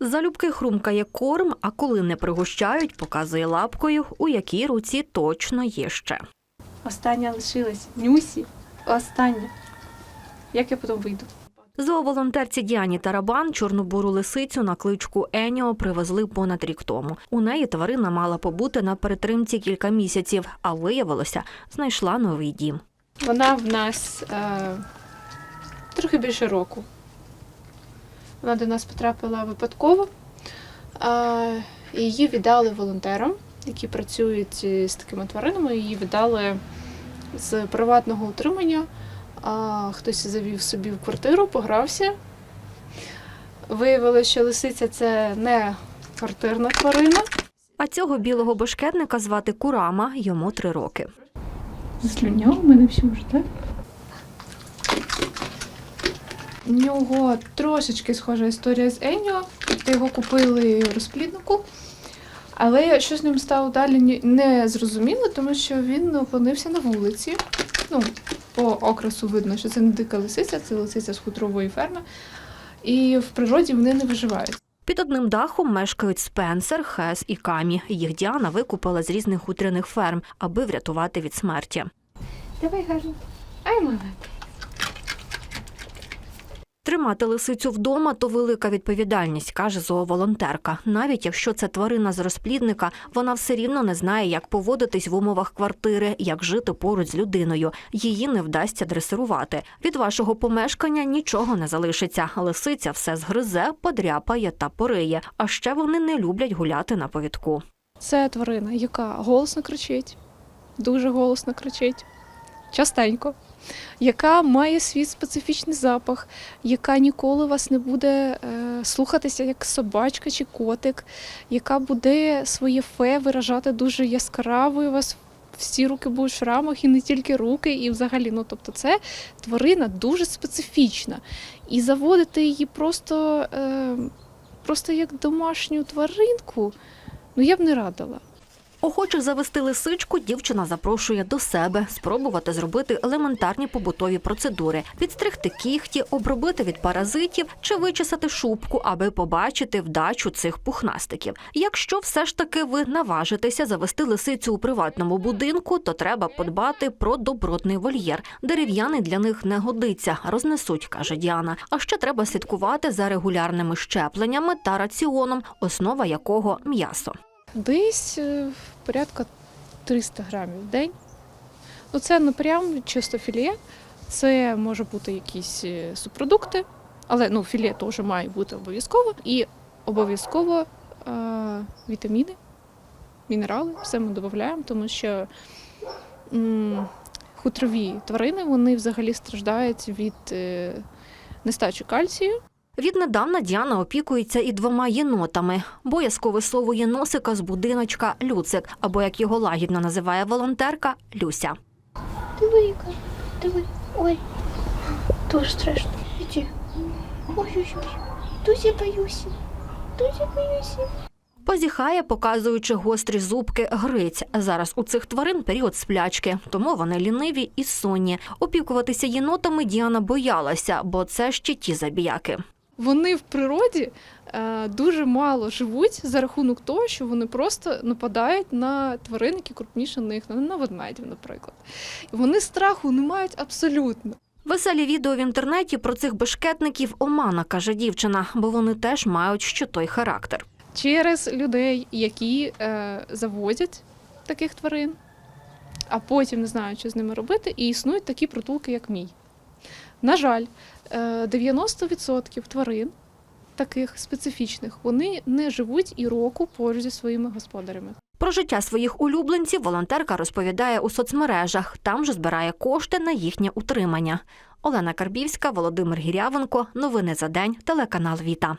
Залюбки хрумкає корм, а коли не пригощають, показує лапкою, у якій руці точно є ще. Остання лишилась. Нюсі. Остання. Як я потім вийду? Зооволонтерці Діані Тарабан чорнобуру лисицю на кличку Еніо привезли понад рік тому. У неї тварина мала побути на перетримці кілька місяців, а виявилося, знайшла новий дім. Вона в нас е, трохи більше року. Вона до нас потрапила випадково. Її віддали волонтерам, які працюють з такими тваринами. Її віддали з приватного утримання. А, хтось завів собі в квартиру, погрався. Виявилося, що лисиця це не квартирна тварина. А цього білого бешкетника звати Курама, йому три роки. Злюняв мене всю вже, так? У нього трошечки схожа історія з Еніо. Тобто його купили в розпліднику. Але що з ним стало далі ні- не зрозуміло, тому що він опинився на вулиці. Ну, по окрасу видно, що це не дика лисиця, це лисиця з хутрової ферми. І в природі вони не виживають. Під одним дахом мешкають Спенсер, Хес і Камі. Їх Діана викупила з різних хутряних ферм, аби врятувати від смерті. Давай гарно. Ай, молодець. Тримати лисицю вдома то велика відповідальність, каже зооволонтерка. Навіть якщо це тварина з розплідника, вона все рівно не знає, як поводитись в умовах квартири, як жити поруч з людиною. Її не вдасться дресирувати. Від вашого помешкання нічого не залишиться. Лисиця все згризе, подряпає та пориє. А ще вони не люблять гуляти на повідку. Це тварина, яка голосно кричить, дуже голосно кричить, частенько, яка має свій специфічний запах, яка ніколи вас не буде е, слухатися як собачка чи котик, яка буде своє фе виражати дуже яскраво, і вас всі руки будуть в шрамах, і не тільки руки, і взагалі, ну тобто, це тварина дуже специфічна. І заводити її просто, е, просто як домашню тваринку. Ну, я б не радила. Охочих завести лисичку дівчина запрошує до себе, спробувати зробити елементарні побутові процедури, підстригти кігті, обробити від паразитів чи вичесати шубку, аби побачити вдачу цих пухнастиків. Якщо все ж таки ви наважитеся завести лисицю у приватному будинку, то треба подбати про добротний вольєр. Дерев'яний для них не годиться, рознесуть, каже Діана. А ще треба слідкувати за регулярними щепленнями та раціоном, основа якого м'ясо. Десь е, порядка 300 грамів в день. Ну, це не прям чисто філе, це може бути якісь е, субпродукти, але ну, філе теж має бути обов'язково. І обов'язково е, вітаміни, мінерали, все ми додаємо, тому що м, хутрові тварини вони взагалі страждають від е, нестачі кальцію. Віднедавна Діана опікується і двома єнотами. Боязко висовує носика з будиночка Люцик, або як його лагідно називає волонтерка Люся. Диви, яка. Диви. Ой. Дуже страшно. Іди. Ой, ой, ой. Дуже боюся. Дуже боюся. Позіхає, показуючи гострі зубки Гриць. Зараз у цих тварин період сплячки, тому вони ліниві і сонні. Опікуватися єнотами Діана боялася, бо це ще ті забіяки. Вони в природі е, дуже мало живуть за рахунок того, що вони просто нападають на тварин, які крупніші них, на ведмедів, наприклад. І вони страху не мають абсолютно. Веселі відео в інтернеті про цих бешкетників омана, каже дівчина, бо вони теж мають ще той характер. Через людей, які е, заводять таких тварин, а потім не знають, що з ними робити, і існують такі притулки, як мій. На жаль, е, 90% тварин таких специфічних, вони не живуть і року поруч зі своїми господарями. Про життя своїх улюбленців волонтерка розповідає у соцмережах. Там же збирає кошти на їхнє утримання. Олена Карбівська, Володимир Гірявенко. Новини за день. Телеканал Віта.